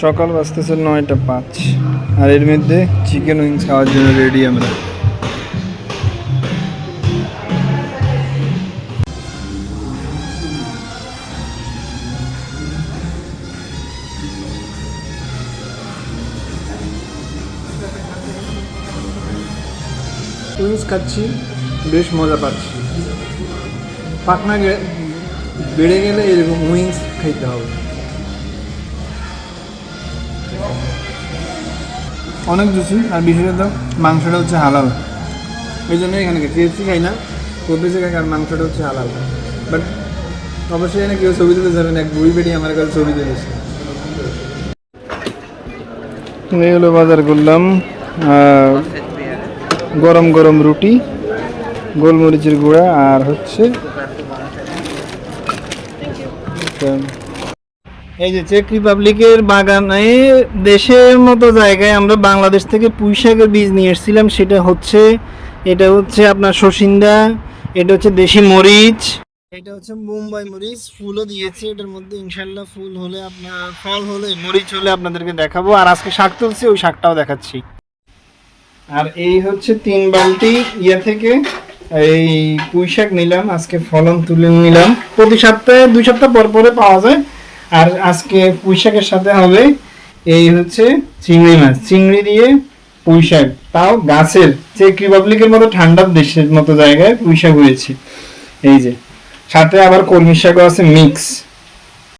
সকাল বাজতেছে নয়টা পাঁচ। আর এর মধ্যে চিকেন উইংস খাওয়ার জন্য রেডি আমরা। উইংস খাচ্ছি, বেশ মজা পাচ্ছি। পাকনা গে- বেড়ে গেলে এরকম উইংস খাইতে হবে। অনেক জুসি আর বিশেষত মাংসটা হচ্ছে হালাল। এই জন্য এখানে কেএফসি খাই না কপিসে খাই কারণ মাংসটা হচ্ছে হালাল। বাট অবশ্যই এখানে কেউ ছবি তুলে যাবেন এক বুড়ি বেটি আমার কাছে ছবি তুলেছে। এই হলো বাজার করলাম গরম গরম রুটি গোলমরিচের গুঁড়া আর হচ্ছে এই যে চেক রিপাবলিকের বাগানে দেশের মতো জায়গায় আমরা বাংলাদেশ থেকে পুঁই শাকের বীজ নিয়ে এসেছিলাম। সেটা হচ্ছে, এটা হচ্ছে আপনার শসিন্দা এটা হচ্ছে দেশি মরিচ, এটা হচ্ছে মুম্বাই মরিচ। ফুলও দিয়েছে এটার মধ্যে, ইনশাল্লাহ ফুল হলে আপনার, ফল হলে, মরিচ হলে আপনাদেরকে দেখাবো। আর আজকে শাক তুলছি, ওই শাকটাও দেখাচ্ছি। আর এই হচ্ছে তিন বালতি ইয়ে থেকে এই পুঁই শাক নিলাম। আজকে ফলন তুলে নিলাম। প্রতি সপ্তাহে, দুই সপ্তাহ পর পরে পাওয়া যায়। আর আজকে পুঁইশাকের সাথে হবে এই হচ্ছে চিংড়ি মাছ। চিংড়ি দিয়ে পুঁইশাক। তাও গাছের চেক রিপাবলিকের মতো ঠান্ডার দেশের মতো জায়গায় পুঁইশাক হয়েছে। এই যে, সাথে আবার কলমি শাকও আছে মিক্স